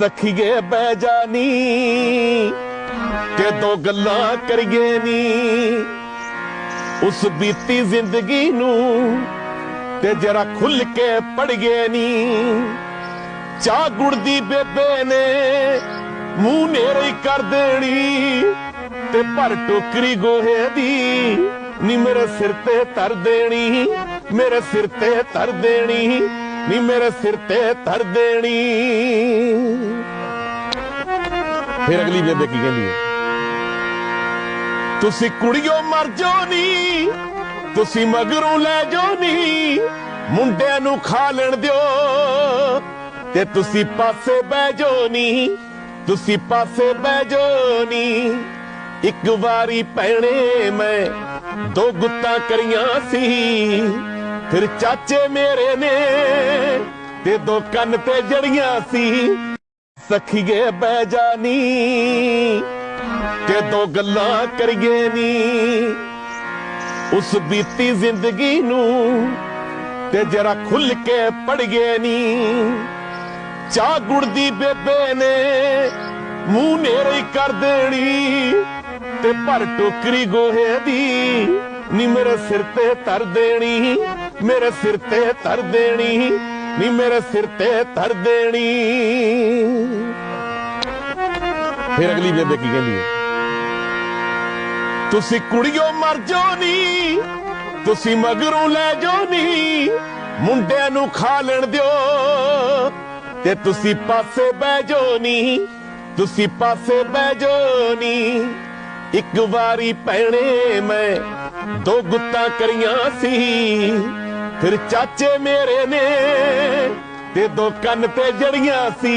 ਸਖੀਏ, ਬਹਿ ਜਾਨੀ ਕਿ ਦੋ ਗੱਲਾਂ ਕਰੀਏ ਨੀ, ਉਸ ਬੀਤੀ ਜ਼ਿੰਦਗੀ ਨੂੰ ਤੇ ਜਰਾ ਖੁੱਲ ਕੇ ਪੜੀਏ ਨੀ। ਚਾਹ ਗੁੜ ਦੀ ਬੇਬੇ ਨੇ ਮੂੰਹ ਨੇੜੇ ਕਰ ਦੇਣੀ ਤੇ ਭਰ ਟੋਕਰੀ ਗੋਹੇ ਦੀ ਨੀ ਮੇਰੇ ਸਿਰ ਤੇ ਧਰ ਦੇਣੀ, ਮੇਰੇ ਸਿਰ ਤੇ ਧਰ ਦੇਣੀ। ਨੀ ਮੇਰੇ ਸਿਰ ਤੇ ਧਰ ਦੇਣੀ। ਫਿਰ ਅਗਲੀ ਬੇਬੇ ਕੀ ਕਹਿੰਦੀ ਹੈ, ਤੁਸੀਂ ਕੁੜੀਓ ਮਰ ਜਾਓ ਨੀ, ਤੁਸੀਂ ਮਗਰੋਂ ਲੈ ਜਾਓ ਨੀ, ਮੁੰਡਿਆਂ ਨੂੰ ਖਾ ਲੈਣ ਦਿਓ ਤੇ ਤੁਸੀਂ ਪਾਸੇ ਬਹਿ ਜਾਓ ਨੀ, ਤੁਸੀਂ ਪਾਸੇ ਬਹਿ ਜਾਓ ਨੀ। ਇੱਕ ਵਾਰੀ ਭੈਣੇ ਮੈਂ ਦੋ ਗੁੱਤਾਂ ਕਰੀਆਂ ਸੀ, ਫਿਰ ਚਾਚੇ ਮੇਰੇ ਨੇ ਤੇ ਦੋ ਕੰਨ ਤੇ ਜੜੀਆਂ ਸੀ। ਸਖੀਏ ਬਹਿ ਜਾਨੀ ਕਿ ਦੋ ਗੱਲਾਂ ਕਰੀਏ ਨੀ। ਉਸ ਬੀਤੀ ਜ਼ਿੰਦਗੀ ਨੂੰ ਤੇ ਜਰਾ ਖੁੱਲ ਕੇ ਪੜੀਏ ਨੀ। ਚਾਹ ਗੁੜ ਦੀ ਬੇਬੇ ਨੇ ਮੂੰਹ ਨੇੜੇ ਕਰ ਦੇਣੀ ਤੇ ਭਰ ਟੋਕਰੀ ਗੋਹੇ ਦੀ ਨੀ ਮੇਰੇ ਸਿਰ ਤੇ ਧਰ ਦੇਣੀ, ਮੇਰੇ ਸਿਰ ਤੇ ਧਰ ਦੇਣੀ। ਨੀ ਮੇਰੇ ਸਿਰ ਤੇ ਧਰ ਦੇਣੀ। ਫਿਰ ਅਗਲੀ ਬੇਬੇ ਕੀ ਕਹਿੰਦੀ ਹੈ, ਤੁਸੀਂ ਕੁੜੀਓ ਮਰ ਜਾਓ ਨੀ, ਤੁਸੀਂ ਮਗਰੋਂ ਲੈ ਜਾਓ ਨੀ, ਮੁੰਡਿਆਂ ਨੂੰ ਖਾ ਲੈਣ ਦਿਓ, ਤੇ ਤੁਸੀਂ ਪਾਸੇ ਬਹਿ ਜਾਓ ਨੀ, ਤੁਸੀਂ ਪਾਸੇ ਬਹਿ ਜਾਓ ਨੀ। ਇੱਕ ਵਾਰੀ ਭੈਣੇ ਮੈਂ ਦੋ ਗੁੱਤਾਂ ਕਰੀਆਂ ਸੀ ਫਿਰ ਚਾਚੇ ਮੇਰੇ ਨੇ ਤੇ ਦੋ ਕੰਨ ਤੇ ਜੜੀਆਂ ਸੀ।